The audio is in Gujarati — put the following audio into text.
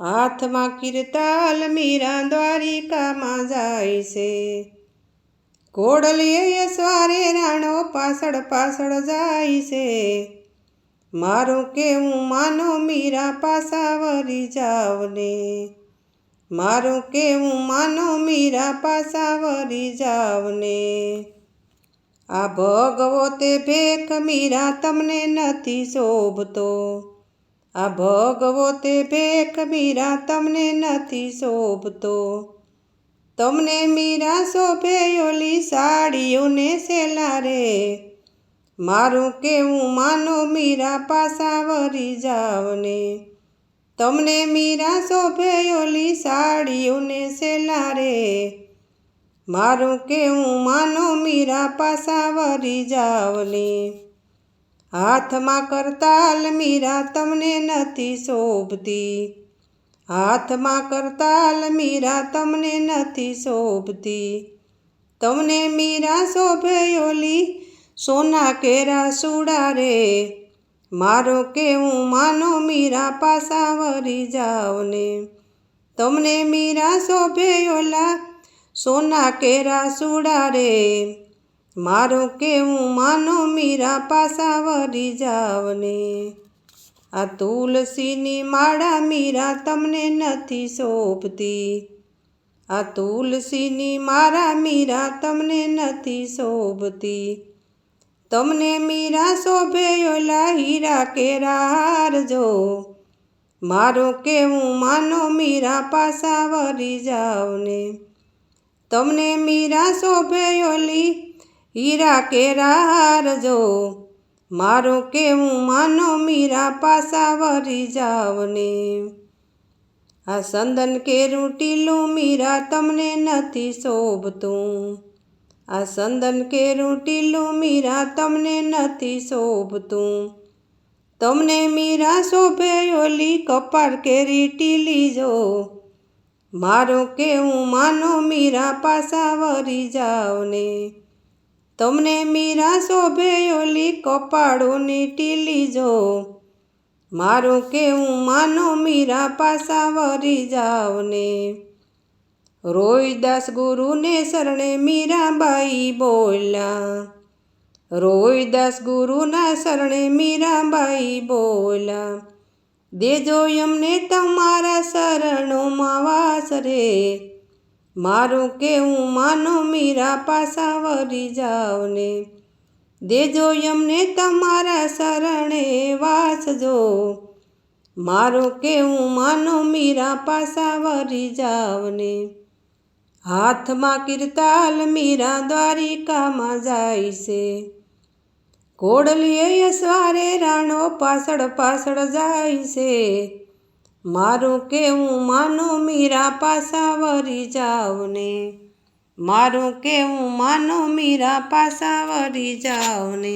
હાથમાં કિરતાલ મીરા દ્વારિકામાં જાય છે. ઘોડલીએ સ્વારે રાણો પાછળ પાછળ જાય છે. મારું કેવું માનો મીરા પાસા વરી જાવને મારું કેવું માનો મીરા પાસા વરી જાવને આ ભગવો તે ભેખ મીરા તમને નથી શોભતો. આ ભગવો તે ભેખ મીરા તમને નથી શોભતો. તમને મીરા શોભે ઓલી સાડીઓને સેલા રે. મારું કેવું માનો મીરા પાસા વરી જાવને. તમને મીરા શોભે ઓલી સાડીઓને સેલા રે. મારું કેવું માનો મીરા પાસા વરી જાવને. હાથમાં કરતાલ મીરા તમને નથી શોભતી. હાથમાં કરતાલ મીરા તમને નથી શોભતી. તમને મીરા શોભે ઓલી સોના કેરા સુડા રે. મારો કેવું માનો મીરા પાસા વરી જાવને તમને મીરા શોભે ઓલા સોના કેરા સુડા રે. મારું કેવું માનો મીરા પાસા વરી જાવને? આ તુલસીની માળા મીરા તમને નથી શોભતી આ તુલસીની મારા મીરા તમને નથી શોભતી તમને મીરા શોભે ઓલા હીરા કેરા હારજો મારું કેવું માનો મીરા પાસા વરી જાવને? તમને મીરા શોભે ઓલી હીરા કેરા હારજો મારું કેવું માનો મીરા પાસા વરી જાવને? આ સંદન કેરું ટીલું મીરા તમને નથી શોભતું? આ સંદન કેરું ટીલું મીરા તમને નથી શોભતું? તમને મીરા શોભે ઓલી કપાળ કેરી ટીલી જો? મારું કેવું માનો મીરા પાસા વરી જાવને? તમને મીરા શોભે ઓલી કપાળોની ટીલી જો મારું કેવું માનો મીરા પાસા વરી જાવને. રોહિદાસ ગુરુને શરણે મીરાબાઈ બોલ્યા. રોહિદાસ ગુરુના શરણે મીરાબાઈ બોલ્યા. દેજો એમને તમારા શરણોમાં વાસ રે. મારું કેવું માનો મીરા પાસા વરી જાવને. દેજો એમને તમારા શરણે વાસજો મારું કેવું માનો મીરા પાસા વરી જાવને. હાથમાં કીર્તાલ મીરા દ્વારિકામાં જાય છે. કોડલીએ સવારે રાણો પાછળ પાછળ જાય છે. મારું કેવું માનો મીરા પાસા વરી જાવને મારું કેવું માનો મીરા પાસા વરી જાવને